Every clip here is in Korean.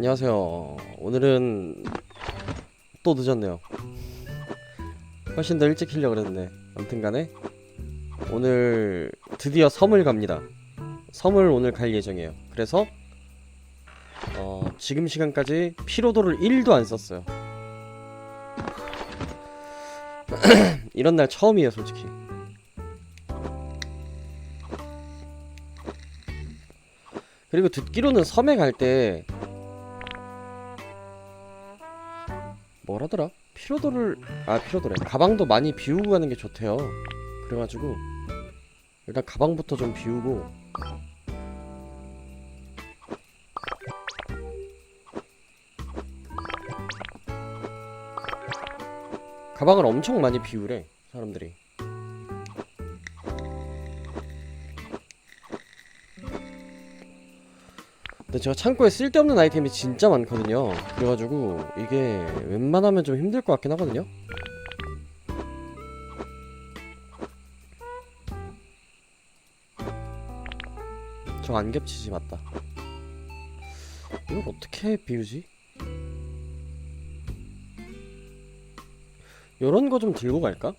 안녕하세요. 오늘은 또 늦었네요. 훨씬 더 일찍 키려고 그랬는데 아무튼간에 오늘 드디어 섬을 갑니다. 섬을 오늘 갈 예정이에요. 그래서 어, 지금 시간까지 피로도를 1도 안 썼어요. 이런 날 처음이에요, 솔직히. 그리고 듣기로는 섬에 갈때 뭐라더라? 피로도를 아 피로도래 가방도 많이 비우고 가는 게 좋대요. 그래가지고 일단 가방부터 좀 비우고 가방을 엄청 많이 비우래 사람들이. 근데 제가 창고에 쓸데없는 아이템이 진짜 많거든요. 그래가지고 이게 웬만하면 좀 힘들 것 같긴 하거든요. 저 안 겹치지 맞다. 이걸 어떻게 비우지? 요런 거 좀 들고 갈까?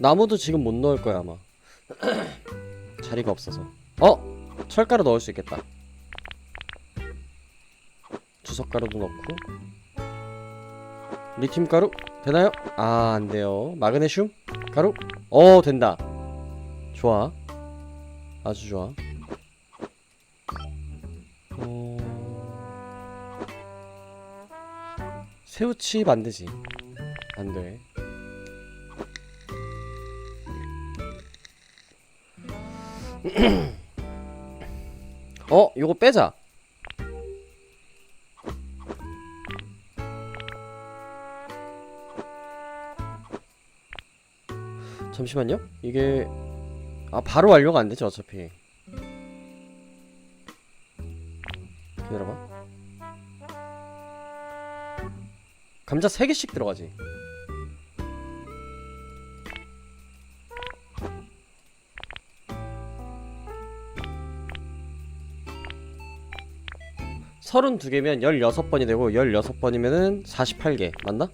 나무도 지금 못 넣을 거야 아마. 자리가 없어서. 어! 철가루 넣을 수 있겠다. 주석가루도 넣고. 리튬 가루? 되나요? 아 안돼요. 마그네슘? 가루? 어 된다. 좋아. 아주 좋아. 어... 새우칩 안되지 안돼 어, 요거 빼자. 잠시만요. 이게 아 바로 완료가 안 되죠 어차피. 기다려봐. 감자 3개씩 들어가지. 서른두 개면 열여섯 번이 되고 열여섯 번이면은 사십팔 개 맞나?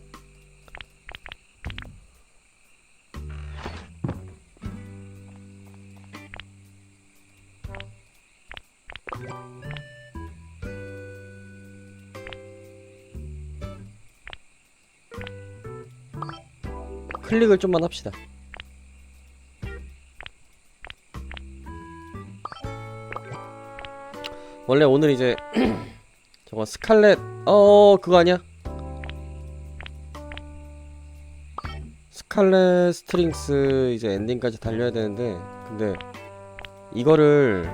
클릭을 좀만 합시다. 원래 오늘 이제 저거 스칼렛. 어 그거 아니야? 스칼렛 스트링스 이제 엔딩까지 달려야 되는데 근데 이거를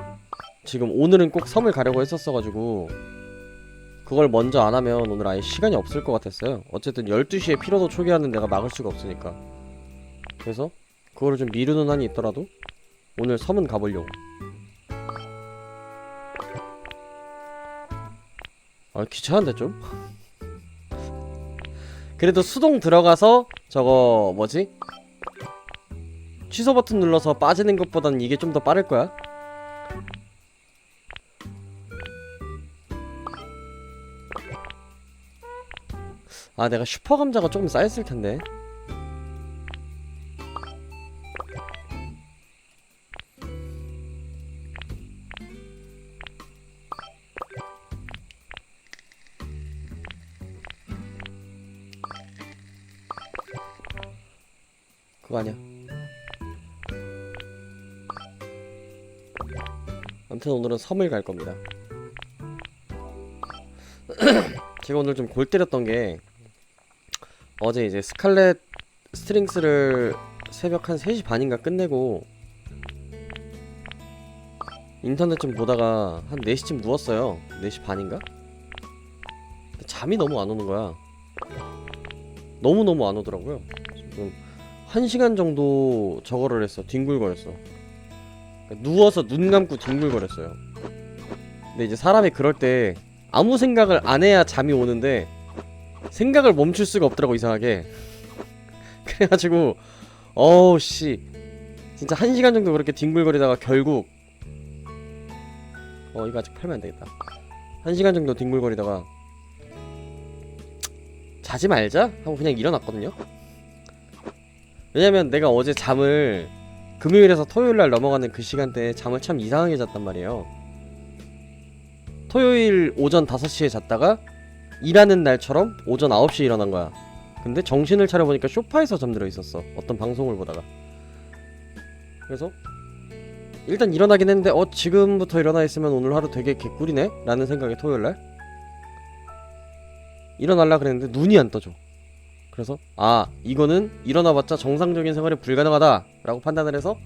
지금 오늘은 꼭 섬을 가려고 했었어가지고 그걸 먼저 안 하면 오늘 아예 시간이 없을 것 같았어요. 어쨌든 12시에 피로도 초기화는 내가 막을 수가 없으니까. 그래서 그거를 좀 미루는 한이 있더라도 오늘 섬은 가보려고 아 귀찮은데 좀? 그래도 수동 들어가서 저거 뭐지? 취소 버튼 눌러서 빠지는 것보단 이게 좀 더 빠를 거야. 아 내가 슈퍼 감자가 조금 쌓였을 텐데. 아무튼 오늘은 섬을 갈 겁니다. 제가 오늘 좀 골 때렸던 게 어제 이제 스칼렛 스트링스를 새벽 한 3시 반인가 끝내고 인터넷 좀 보다가 한 4시쯤 누웠어요. 4시 반인가? 잠이 너무 안 오는 거야. 너무너무 안 오더라고요. 지금 한 시간 정도 저거를 했어. 뒹굴거렸어. 그러니까 누워서 눈 감고 뒹굴거렸어요. 근데 이제 사람이 그럴 때 아무 생각을 안 해야 잠이 오는데 생각을 멈출 수가 없더라고 이상하게. 그래가지고 어우 씨 진짜 한 시간 정도 그렇게 뒹굴거리다가 결국 어 이거 아직 팔면 안 되겠다 한 시간 정도 뒹굴거리다가 자지 말자 하고 그냥 일어났거든요 왜냐면 내가 어제 잠을 금요일에서 토요일날 넘어가는 그 시간대에 잠을 참 이상하게 잤단 말이에요. 토요일 오전 5시에 잤다가 일하는 날처럼 오전 9시에 일어난 거야. 근데 정신을 차려보니까 쇼파에서 잠들어 있었어. 어떤 방송을 보다가. 그래서 일단 일어나긴 했는데 어 지금부터 일어나 있으면 오늘 하루 되게 개꿀이네? 라는 생각에 토요일날 일어날라 그랬는데 눈이 안 떠져. 그래서 아 이거는 일어나봤자 정상적인 생활이 불가능하다 라고 판단을 해서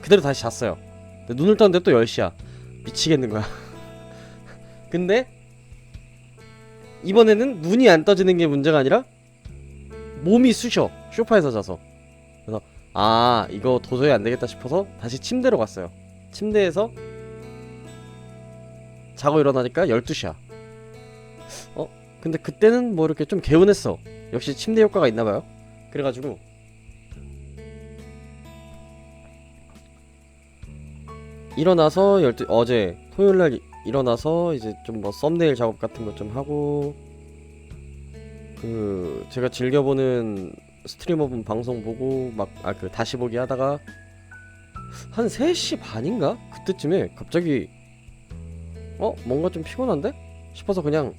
그대로 다시 잤어요. 근데 눈을 떴는데 또 10시야. 미치겠는 거야. 근데 이번에는 눈이 안 떠지는 게 문제가 아니라 몸이 쑤셔. 쇼파에서 자서. 그래서 아 이거 도저히 안 되겠다 싶어서 다시 침대로 갔어요. 침대에서 자고 일어나니까 12시야. 어 근데 그때는 뭐 이렇게 좀 개운했어. 역시 침대 효과가 있나봐요. 그래가지고 일어나서 12 어제 토요일날 이- 일어나서 이제 좀 뭐 썸네일 작업 같은 것 좀 하고 그 제가 즐겨보는 스트리머분 방송 보고 막 아 그 다시 보기 하다가 한 3시 반인가? 그때쯤에 갑자기 어? 뭔가 좀 피곤한데? 싶어서 그냥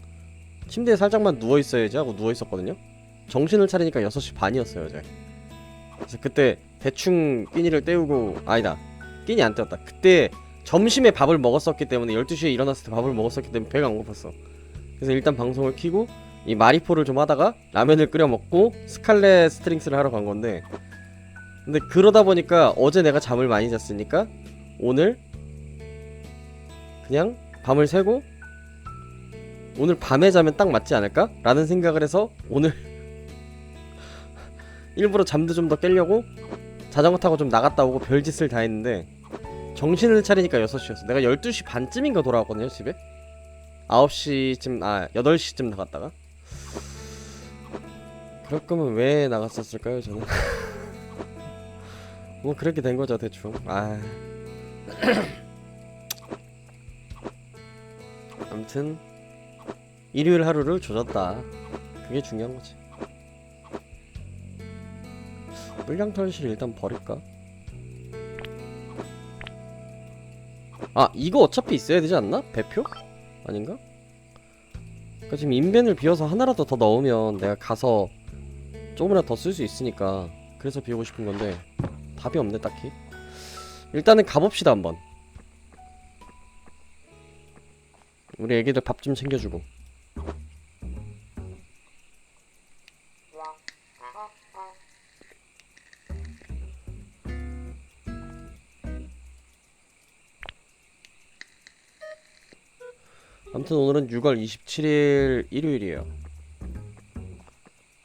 침대에 살짝만 누워 있어야지 하고 누워 있었거든요. 정신을 차리니까 6시 반이었어요, 어제. 그래서 그때 대충 끼니를 때우고 아니다. 끼니 안 때웠다. 그때 점심에 밥을 먹었었기 때문에 12시에 일어났을 때 밥을 먹었었기 때문에 배가 안 고팠어. 그래서 일단 방송을 키고 이 마리포를 좀 하다가 라면을 끓여 먹고 스칼렛 스트링스를 하러 간 건데 근데 그러다 보니까 어제 내가 잠을 많이 잤으니까 오늘 그냥 밤을 새고 오늘 밤에 자면 딱 맞지 않을까? 라는 생각을 해서 오늘 일부러 잠도 좀더 깨려고 자전거 타고 좀 나갔다 오고 별짓을 다 했는데 정신을 차리니까 6시였어. 내가 12시 반쯤인가 돌아왔거든요 집에. 9시쯤 아 8시쯤 나갔다가. 그럴 거면 왜 나갔었을까요 저는? 뭐 그렇게 된 거죠 대충. 아. 아무튼 일요일 하루를 조졌다. 그게 중요한 거지. 물량 털실 일단 버릴까 아 이거 어차피 있어야 되지 않나? 배표? 아닌가? 그러니까 지금 인벤을 비워서 하나라도 더 넣으면 내가 가서 조금이라도 더 쓸 수 있으니까 그래서 비우고 싶은 건데 답이 없네 딱히 일단은 가봅시다 한번 우리 애기들 밥 좀 챙겨주고 아무튼 오늘은 6월 27일 일요일이에요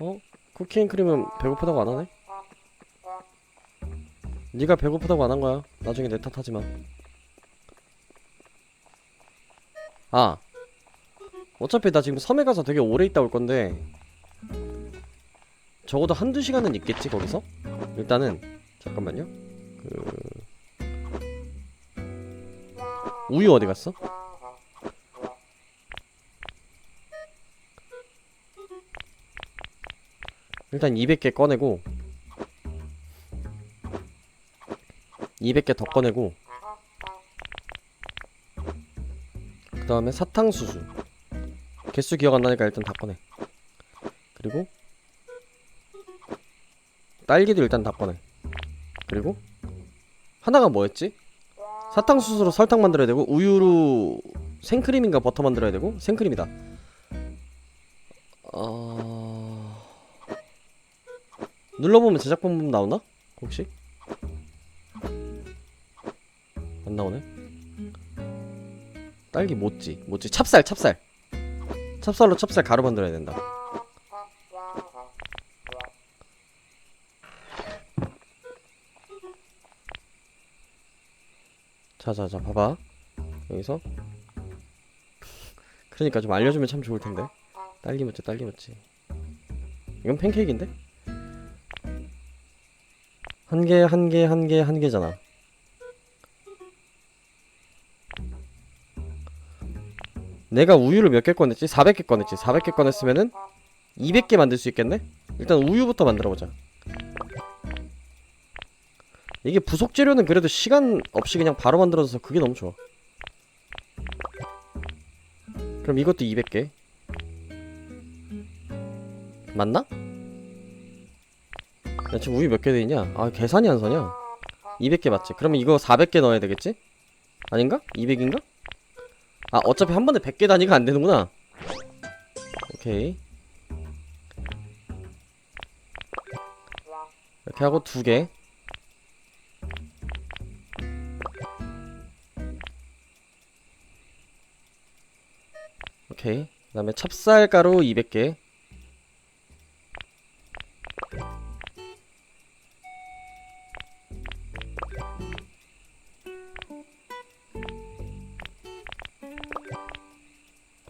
어? 쿠키앤크림은 배고프다고 안 하네? 네가 배고프다고 안 한 거야. 나중에 내 탓하지 마. 아. 어차피 나 지금 섬에 가서 되게 오래 있다 올 건데 적어도 한두 시간은 있겠지 거기서? 일단은 잠깐만요. 그 우유 어디 갔어? 일단 200개 꺼내고 200개 더 꺼내고 그 다음에 사탕수수. 개수 기억 안 나니까 일단 다 꺼내. 그리고 딸기도 일단 다 꺼내. 그리고 하나가 뭐였지? 사탕수수로 설탕 만들어야 되고 우유로 생크림인가 버터 만들어야 되고 생크림이다. 어... 눌러보면 제작 방법 나오나? 혹시? 안 나오네. 딸기 모찌, 모찌, 찹쌀, 찹쌀. 찹쌀로 찹쌀 가루 만들어야 된다. 자, 자, 자, 봐봐. 여기서. 그러니까 좀 알려주면 참 좋을 텐데. 딸기 모찌, 딸기 모찌. 이건 팬케이크인데? 한 개, 한 개, 한 개, 한 개잖아. 내가 우유를 몇 개 꺼냈지? 400개 꺼냈지. 400개 꺼냈으면은 200개 만들 수 있겠네? 일단 우유부터 만들어 보자. 이게 부속 재료는 그래도 시간 없이 그냥 바로 만들어져서 그게 너무 좋아. 그럼 이것도 200개. 맞나? 야 지금 우유 몇 개 돼 있냐? 아 계산이 안 서냐? 200개 맞지? 그러면 이거 400개 넣어야 되겠지? 아닌가? 200인가? 아 어차피 한 번에 100개 단위가 안 되는구나 오케이 이렇게 하고 두개 오케이 그 다음에 찹쌀가루 200개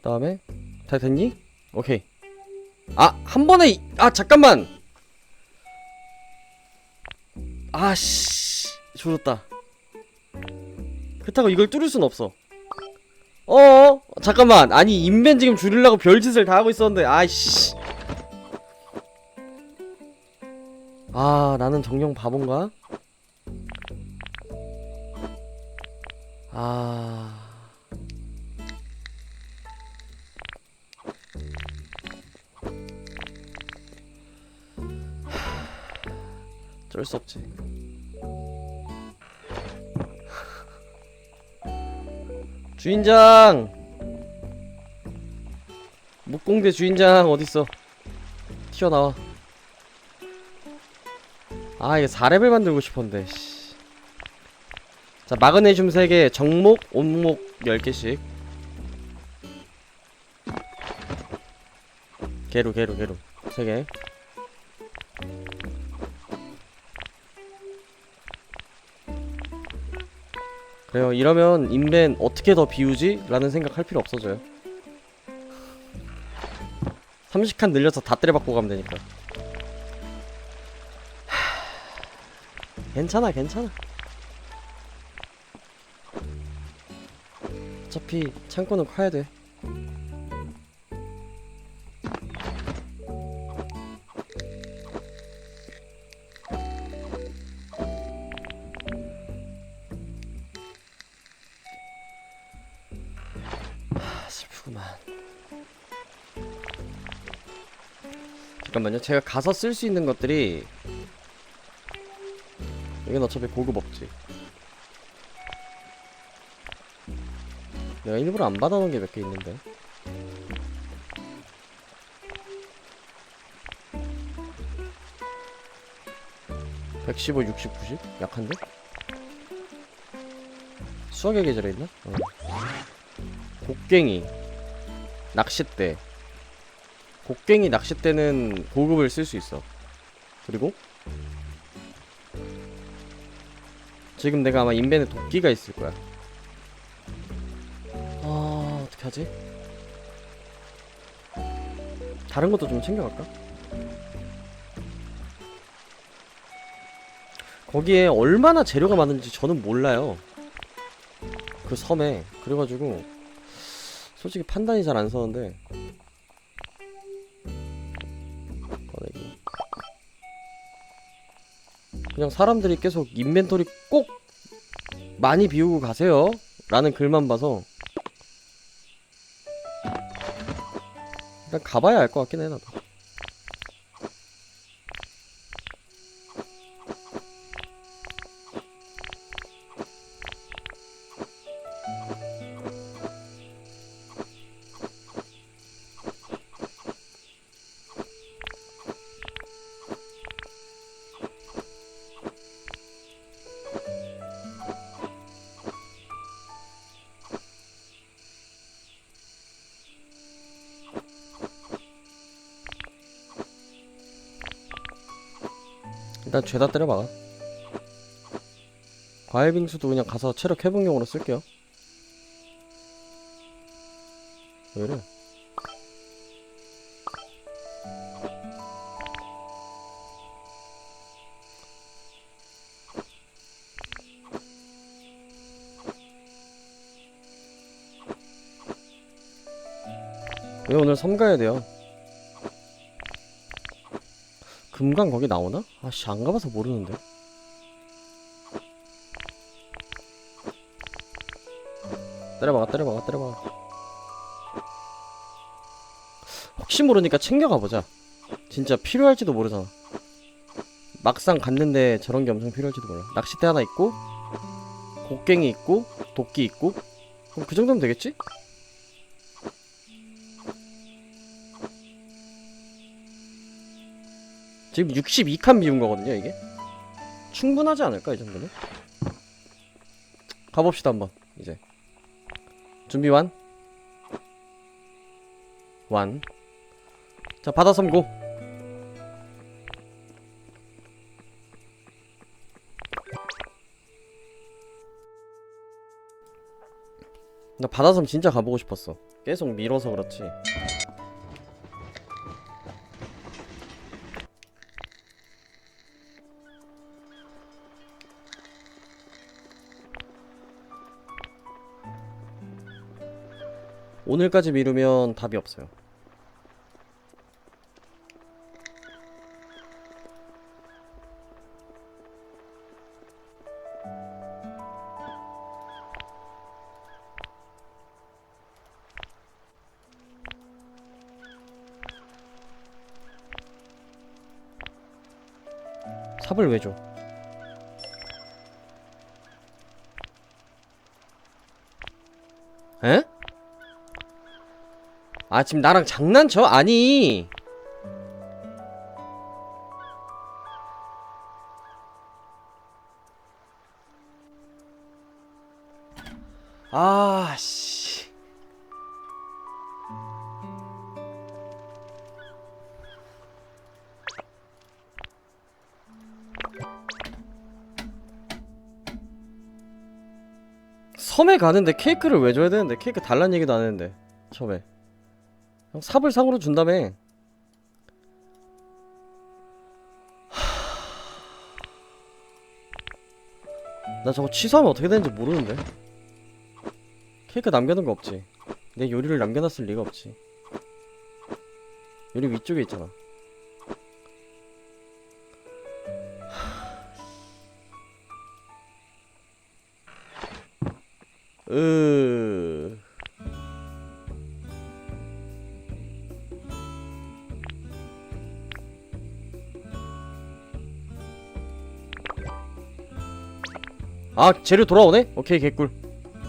다음에? 다 됐니? 오케이. 아 한 번에 이- 아 잠깐만! 아씨 조졌다. 그렇다고 이걸 뚫을 순 없어. 어 잠깐만. 아니 인벤 지금 줄이려고 별짓을 다 하고 있었는데 아이씨. 아 나는 정령 바본가? 아 어쩔 수 없지. 주인장! 묵공대 주인장 어딨어? 튀어나와. 아, 이게 4레벨 만들고 씨. 자, 마그네슘 3개, 정목, 온목 10개씩. 개로, 개로, 개로. 3개. 그래요. 이러면 인벤 어떻게 더 비우지? 라는 생각 할 필요 없어져요. 30칸 늘려서 다 때려박고 가면 되니까. 하... 괜찮아 괜찮아. 어차피 창고는 커야 돼 잠깐만요. 제가 가서 쓸 수 있는 것들이 이건 어차피 고급 없지. 내가 일부러 안 받아놓은 게 몇 개 있는데. (115) (60) (90) 약한데? 수학의 계절에 있나? 어. 곡괭이 낚싯대 곡괭이 낚싯대는 고급을 쓸 수 있어 그리고 지금 내가 아마 인벤에 도끼가 있을 거야 아 어떻게 하지? 다른 것도 좀 챙겨갈까? 거기에 얼마나 재료가 많은지 저는 몰라요 그 섬에 그래가지고 솔직히 판단이 잘 안 서는데 그냥 사람들이 계속 인벤토리 꼭 많이 비우고 가세요. 라는 글만 봐서. 일단 가봐야 알 것 같긴 해 나도 일단 죄다 때려박아 과일빙수도 그냥 가서 체력 회복용으로 쓸게요. 왜 이래? 왜 오늘 섬가야 돼요? 금강 거기 나오나? 아씨 안 가봐서 모르는데. 때려박아 때려박아 때려박아. 혹시 모르니까 챙겨가보자. 진짜 필요할지도 모르잖아. 막상 갔는데 저런 게 엄청 필요할지도 몰라. 낚싯대 하나 있고, 곡괭이 있고, 도끼 있고, 그럼 그 정도면 되겠지? 지금 62칸 비운 거거든요, 이게? 충분하지 않을까, 이 정도면? 가봅시다, 한번, 이제. 준비 완? 완. 자, 바다 섬고. 나 바다 섬 진짜 가보고 싶었어. 계속 미뤄서 그렇지. 오늘까지 미루면 답이 없어요. 삽을 왜 줘? 에? 아 지금 나랑 장난쳐? 아니. 아씨. 섬에 가는데 케이크를 왜 줘야 되는데? 케이크 달란 얘기도 안 했는데 처음에. 형 삽을 상으로 준다며 하... 나 저거 취소하면 어떻게 되는지 모르는데. 케이크 남겨놓은 거 없지. 내 요리를 남겨놨을 리가 없지. 요리 위쪽에 있잖아. 으... 아 재료 돌아오네? 오케이 개꿀.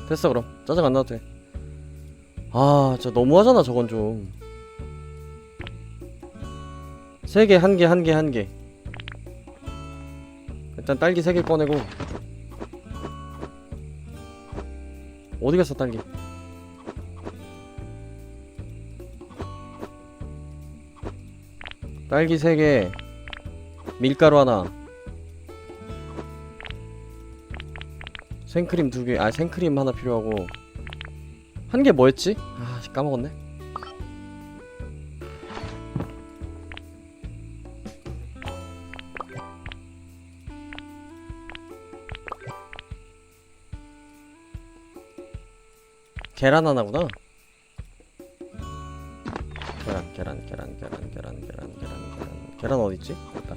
됐어 그럼. 짜장 안 나도 돼아 진짜 너무하잖아 저건 좀. 세개한개한개한 개. 일단 딸기 세개 꺼내고. 어디 갔어 딸기? 딸기 세 개. 밀가루 하나 생크림 두 개, 아 생크림 하나 필요하고 한 개 뭐였지? 아 씨, 까먹었네. 계란 하나구나. 계란, 계란, 계란, 계란, 계란, 계란, 계란, 계란. 계란 어디 있지? 됐다.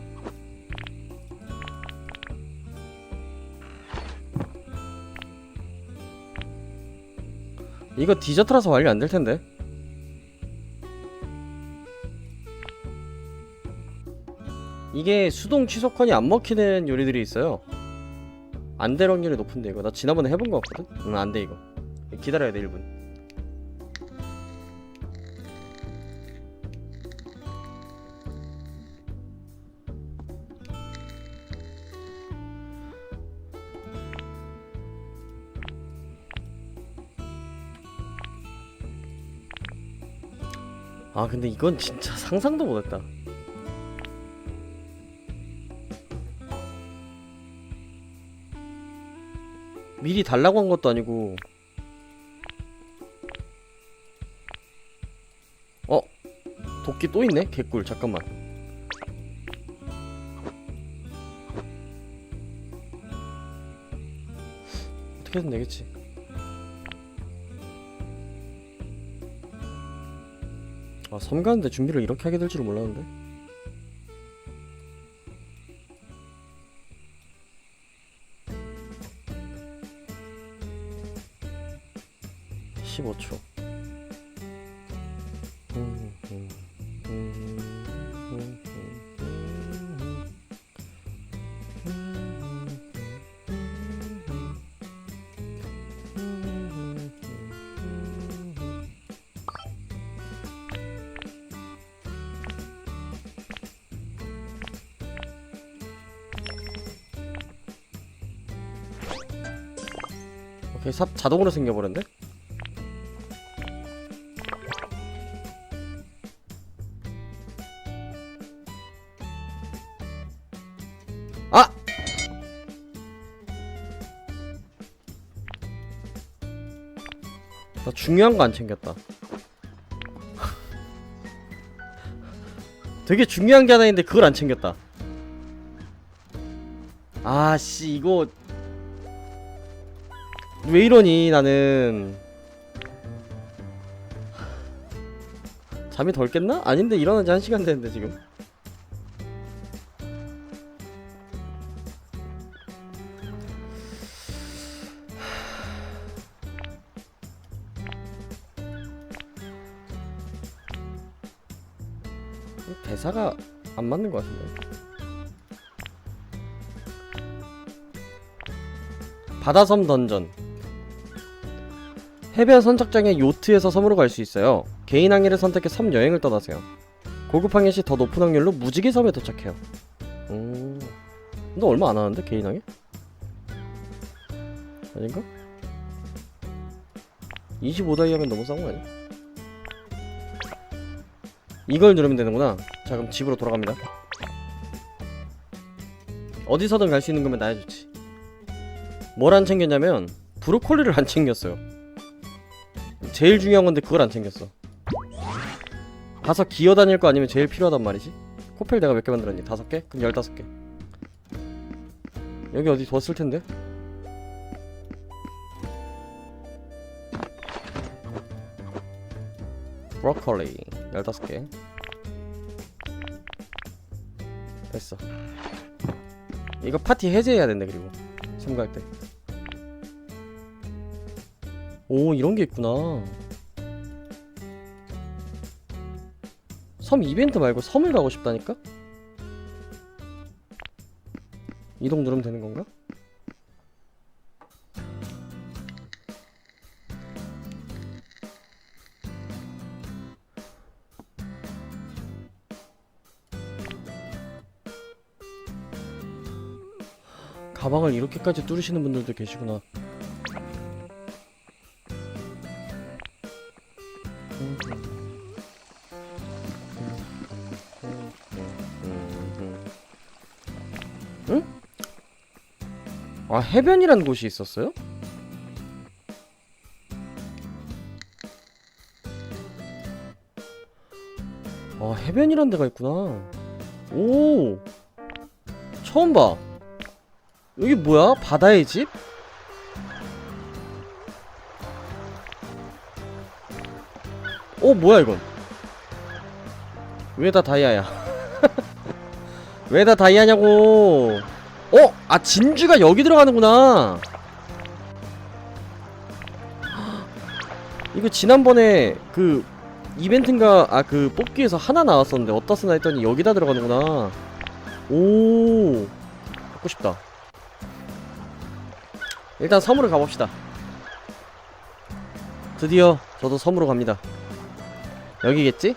이거 디저트라서 완료 안 될 텐데. 이게 수동 취소컨이 안 먹히는 요리들이 있어요. 안 될 확률이 높은데 이거 나 지난번에 해본 거 같거든. 응, 안 돼 이거. 기다려야 돼 1분. 아 근데 이건 진짜 상상도 못했다. 미리 달라고 한 것도 아니고. 어? 도끼 또 있네? 개꿀 잠깐만. 어떻게든 되겠지. 아, 섬 가는데 준비를 이렇게 하게 될 줄은 몰랐는데. 오케이 삽 자동으로 생겨버렸네. 아! 나 중요한 거 안 챙겼다. 되게 중요한 게 하나 있는데 그걸 안 챙겼다. 아씨 이거 왜 이러니 나는? 잠이 덜 깼나? 아닌데 일어난 지한 시간 됐는데 지금. 대사가 안 맞는 것 같은데. 바다섬 던전 해변 선착장에 요트에서 섬으로 갈 수 있어요. 개인 항해를 선택해 섬 여행을 떠나세요. 고급 항해 시 더 높은 확률로 무지개 섬에 도착해요. 음, 근데 얼마 안 하는데 개인 항해? 아닌가? 25다이 하면 너무 싼 거 아니야? 이걸 누르면 되는구나. 자 그럼 집으로 돌아갑니다. 어디서든 갈 수 있는 거면 나야 좋지. 뭘 안 챙겼냐면 브로콜리를 안 챙겼어요. 제일 중요한 건데 그걸 안 챙겼어. 가서 기어 다닐 거 아니면 제일 필요하단 말이지. 코펠 내가 몇 개 만들었니? 다섯 개? 그럼 열다섯 개. 여기 어디 뒀을 텐데? 브로콜리 열다섯 개. 됐어. 이거 파티 해제해야 된대 그리고 참가할 때. 오 이런 게 있구나. 섬 이벤트 말고 섬을 가고 싶다니까? 이동 누르면 되는 건가? 가방을 이렇게까지 뚫으시는 분들도 계시구나. 해변이라는 곳이 있었어요? 아 해변이란 데가 있구나. 오 처음 봐. 여기 뭐야? 바다의 집? 어 뭐야 이건? 왜 다 다이아야? 왜 다 다이아냐고? 어? 아 진주가 여기 들어가는구나. 이거 지난번에 그 이벤트인가 아 그 뽑기에서 하나 나왔었는데 어디다 쓰나 했더니 여기다 들어가는구나. 오 갖고 싶다. 일단 섬으로 가봅시다. 드디어 저도 섬으로 갑니다. 여기겠지?